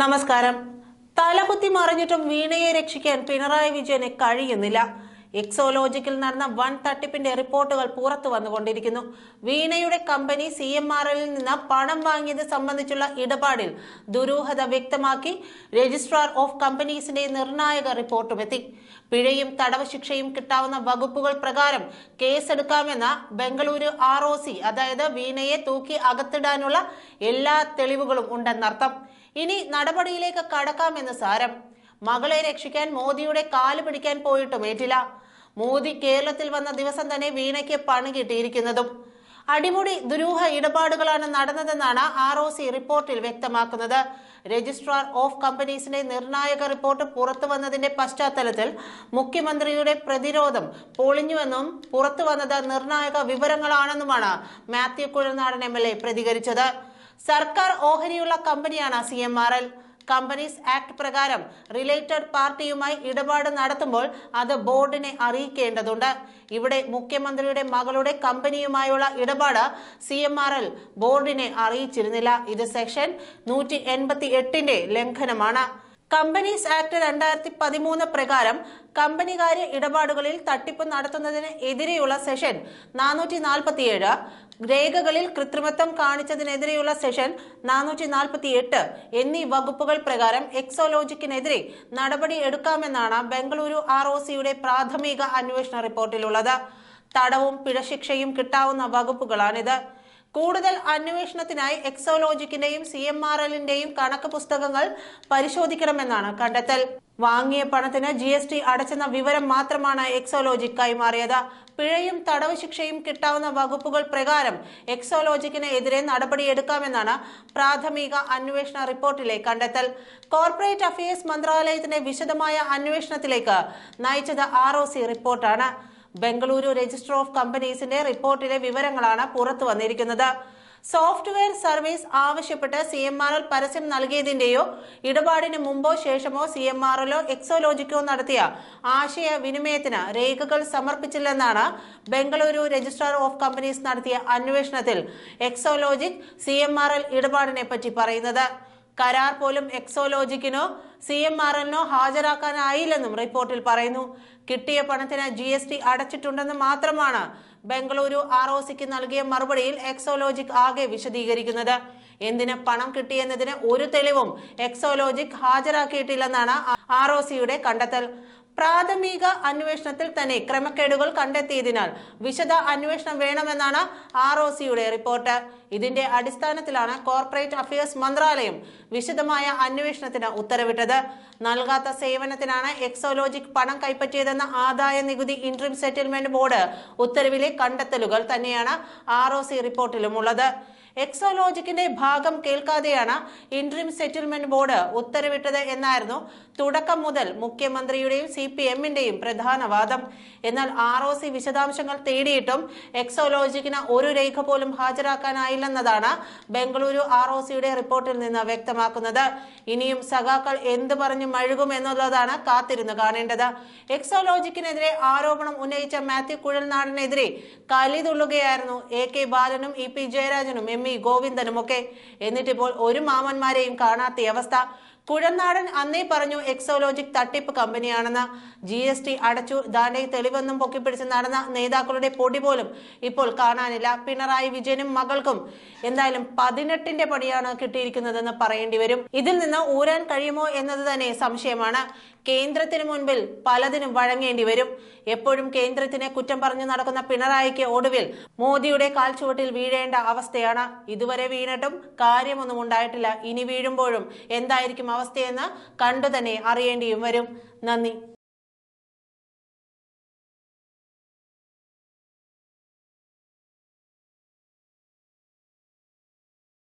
നമസ്കാരം. തലകുത്തി മറിഞ്ഞിട്ടും വീണയെ രക്ഷിക്കാൻ പിണറായി വിജയന് കഴിയുന്നില്ല. എക്സോലോജിക്കിൽ നടന്ന വൻ തട്ടിപ്പിന്റെ റിപ്പോർട്ടുകൾ പുറത്തു വന്നുകൊണ്ടിരിക്കുന്നു. വീണയുടെ കമ്പനി സി എം ആർ എല്ലിൽ നിന്ന് പണം വാങ്ങിയത് സംബന്ധിച്ചുള്ള ഇടപാടിൽ ദുരൂഹത വ്യക്തമാക്കി രജിസ്ട്രാർ ഓഫ് കമ്പനീസിന്റെ നിർണായക റിപ്പോർട്ടുമെത്തി പിഴയും തടവ് ശിക്ഷയും കിട്ടാവുന്ന വകുപ്പുകൾ പ്രകാരം കേസെടുക്കാമെന്ന ബംഗളൂരു ആർ ഒ സി അതായത് വീണയെ തൂക്കി അകത്തിടാനുള്ള എല്ലാ തെളിവുകളും ഉണ്ടെന്നർത്ഥം. ഇനി നടപടിയിലേക്ക് കടക്കാമെന്ന് സാരം. മകളെ രക്ഷിക്കാൻ മോദിയുടെ കാൽ പിടിക്കാൻ പോയിട്ടും ഏറ്റില്ല. മോദി കേരളത്തിൽ വന്ന ദിവസം തന്നെ വീണയ്ക്ക് പണി കിട്ടിയിരിക്കുന്നതും. അടിമുടി ദുരൂഹ ഇടപാടുകളാണ് നടന്നതെന്നാണ് ആർ ഒ സി റിപ്പോർട്ടിൽ വ്യക്തമാക്കുന്നത്. രജിസ്ട്രാർ ഓഫ് കമ്പനീസിന്റെ നിർണായക റിപ്പോർട്ട് പുറത്തു വന്നതിന്റെ പശ്ചാത്തലത്തിൽ മുഖ്യമന്ത്രിയുടെ പ്രതിരോധം പൊളിഞ്ഞുവെന്നും പുറത്തു വന്നത് നിർണായക വിവരങ്ങളാണെന്നുമാണ് മാത്യു എൽ എ പ്രതികരിച്ചത്. സർക്കാർ ഓഹരിയുള്ള കമ്പനിയാണ് C M R L. Companies act പ്രകാരം റിലേറ്റഡ് പാർട്ടിയുമായി ഇടപാട് നടത്തുമ്പോൾ അത് ബോർഡിനെ അറിയിക്കേണ്ടതുണ്ട്. ഇവിടെ മുഖ്യമന്ത്രിയുടെ മകളുടെ കമ്പനിയുമായുള്ള ഇടപാട് സി എം ആർ എൽ ബോർഡിനെ അറിയിച്ചിരുന്നില്ല. ഇത് സെക്ഷൻ നൂറ്റി എൺപത്തി എട്ടിന്റെ ലംഘനമാണ്. കമ്പനീസ് ആക്ട് രണ്ടായിരത്തി പതിമൂന്ന് പ്രകാരം കമ്പനികാര്യ ഇടപാടുകളിൽ തട്ടിപ്പ് നടത്തുന്നതിന് എതിരെയുള്ള സെഷൻ നാനൂറ്റി നാൽപ്പത്തിയേഴ് രേഖകളിൽ കൃത്രിമത്വം കാണിച്ചതിനെതിരെയുള്ള സെഷൻ നാനൂറ്റി നാൽപ്പത്തി എട്ട് എന്നീ വകുപ്പുകൾ പ്രകാരം എക്സോലോജിക്കിനെതിരെ നടപടി എടുക്കാമെന്നാണ് ബംഗളൂരു ആർ ഒ സിയുടെ പ്രാഥമിക അന്വേഷണ റിപ്പോർട്ടിലുള്ളത്. തടവും പിഴശിക്ഷയും കിട്ടാവുന്ന വകുപ്പുകളാണിത്. കൂടുതൽ അന്വേഷണത്തിനായി എക്സോലോജിക്കിന്റെയും സി എം ആർ എല്ലിന്റെയും കണക്ക് പുസ്തകങ്ങൾ പരിശോധിക്കണമെന്നാണ് കണ്ടെത്തൽ. വാങ്ങിയ പണത്തിന് ജി എസ് ടി അടച്ചെന്ന വിവരം മാത്രമാണ് എക്സോലോജിക് കൈമാറിയത്. പിഴയും തടവ് ശിക്ഷയും കിട്ടാവുന്ന വകുപ്പുകൾ പ്രകാരം എക്സോലോജിക്കിന് എതിരെ നടപടിയെടുക്കാമെന്നാണ് പ്രാഥമിക അന്വേഷണ റിപ്പോർട്ടിലെ കണ്ടെത്തൽ. കോർപ്പറേറ്റ് അഫയേഴ്സ് മന്ത്രാലയത്തിന്റെ വിശദമായ അന്വേഷണത്തിലേക്ക് നയിച്ചത് ആർ റിപ്പോർട്ടാണ്. ബംഗളൂരു രജിസ്റ്റർ ഓഫ് കമ്പനീസിന്റെ റിപ്പോർട്ടിലെ വിവരങ്ങളാണ് പുറത്തു വന്നിരിക്കുന്നത്. സോഫ്റ്റ്വെയർ സർവീസ് ആവശ്യപ്പെട്ട് സി എം ആർ എൽ പരസ്യം നൽകിയതിന്റെയോ ഇടപാടിന് മുമ്പോ ശേഷമോ സി എം ആർ എല്ലോ എക്സോലോജിക്കോ നടത്തിയ ആശയ വിനിമയത്തിന് രേഖകൾ സമർപ്പിച്ചില്ലെന്നാണ് ബംഗളൂരു രജിസ്ട്രാർ ഓഫ് കമ്പനീസ് നടത്തിയ അന്വേഷണത്തിൽ Exalogic C M R L ഇടപാടിനെ പറ്റി പറയുന്നത്. കരാർ പോലും എക്സോലോജിക്കിനോ സി എം ആർ എല്ലിനോ ഹാജരാക്കാനായില്ലെന്നും റിപ്പോർട്ടിൽ പറയുന്നു. കിട്ടിയ പണത്തിന് ജി എസ് ടി അടച്ചിട്ടുണ്ടെന്ന് മാത്രമാണ് ബംഗളൂരു ആർ ഒ സിക്ക് നൽകിയ മറുപടിയിൽ എക്സോലോജിക് ആകെ വിശദീകരിക്കുന്നത്. എന്തിന് പണം കിട്ടിയെന്നതിന് ഒരു തെളിവും എക്സോലോജിക് ഹാജരാക്കിയിട്ടില്ലെന്നാണ് ആർ ഒ സിയുടെ കണ്ടെത്തൽ. പ്രാഥമിക അന്വേഷണത്തിൽ തന്നെ ക്രമക്കേടുകൾ കണ്ടെത്തിയതിനാൽ വിശദ അന്വേഷണം വേണമെന്നാണ് ആർ ഒ സിയുടെ റിപ്പോർട്ട്. ഇതിന്റെ അടിസ്ഥാനത്തിലാണ് കോർപ്പറേറ്റ് അഫയേഴ്സ് മന്ത്രാലയം വിശദമായ അന്വേഷണത്തിന് ഉത്തരവിട്ടത്. നൽകാത്ത സേവനത്തിനാണ് എക്സോലോജിക് പണം കൈപ്പറ്റിയതെന്ന ആദായ നികുതി ഇൻട്രീം സെറ്റിൽമെന്റ് ബോർഡ് ഉത്തരവിലെ കണ്ടെത്തലുകൾ തന്നെയാണ് ആർ ഒ സി റിപ്പോർട്ടിലുമുള്ളത്. എക്സോലോജിക്കിന്റെ ഭാഗം കേൾക്കാതെയാണ് ഇൻട്രീം സെറ്റിൽമെന്റ് ബോർഡ് ഉത്തരവിട്ടത് എന്നായിരുന്നു തുടക്കം മുതൽ മുഖ്യമന്ത്രിയുടെയും സി പി എമ്മിന്റെയും പ്രധാന വാദം. എന്നാൽ ആർ ഒ സി വിശദാംശങ്ങൾ തേടിയിട്ടും എക്സോലോജിക്കിന് ഒരു രേഖ പോലും ഹാജരാക്കാനായില്ലെന്നതാണ് ബംഗളൂരു ആർ ഒ സിയുടെ റിപ്പോർട്ടിൽ നിന്ന് വ്യക്തമാക്കുന്നത്. ഇനിയും സഖാക്കൾ എന്ത് പറഞ്ഞു മഴുകും എന്നുള്ളതാണ് കാത്തിരുന്ന് കാണേണ്ടത്. എക്സോലോജിക്കിനെതിരെ ആരോപണം ഉന്നയിച്ച മാത്യു കുഴൽനാടിനെതിരെ കലിതുള്ളുകയായിരുന്നു എ കെ ബാലനും ഇ പി ജയരാജനും എം ഇ ഗോവിന്ദനും ഒക്കെ എന്നിട്ടിപ്പോൾ ഒരു മാമന്മാരെയും കാണാത്ത അവസ്ഥ. കുഴനാടൻ അന്നേ പറഞ്ഞു എക്സോലോജിക് തട്ടിപ്പ് കമ്പനിയാണെന്ന്. ജി എസ് ടി അടച്ചു. ദാണ്ടെ തെളിവെന്നും പൊക്കിപ്പിടിച്ച് നടന്ന നേതാക്കളുടെ പൊടി പോലും ഇപ്പോൾ കാണാനില്ല. പിണറായി വിജയനും മകൾക്കും എന്തായാലും പതിനെട്ടിന്റെ പണിയാണ് കിട്ടിയിരിക്കുന്നതെന്ന് പറയേണ്ടി വരും. ഇതിൽ നിന്ന് ഊരാൻ കഴിയുമോ എന്നത് തന്നെ സംശയമാണ്. കേന്ദ്രത്തിന് മുൻപിൽ പലതിനും വഴങ്ങേണ്ടി വരും. എപ്പോഴും കേന്ദ്രത്തിനെ കുറ്റം പറഞ്ഞു നടക്കുന്ന പിണറായിക്ക് ഒടുവിൽ മോദിയുടെ കാൽച്ചുവട്ടിൽ വീഴേണ്ട അവസ്ഥയാണ്. ഇതുവരെ വീണിട്ടും കാര്യമൊന്നും ഉണ്ടായിട്ടില്ല. ഇനി വീഴുമ്പോഴും എന്തായിരിക്കും അവസ്ഥയെന്ന് കണ്ടു തന്നെ അറിയേണ്ടിയും വരും. നന്ദി.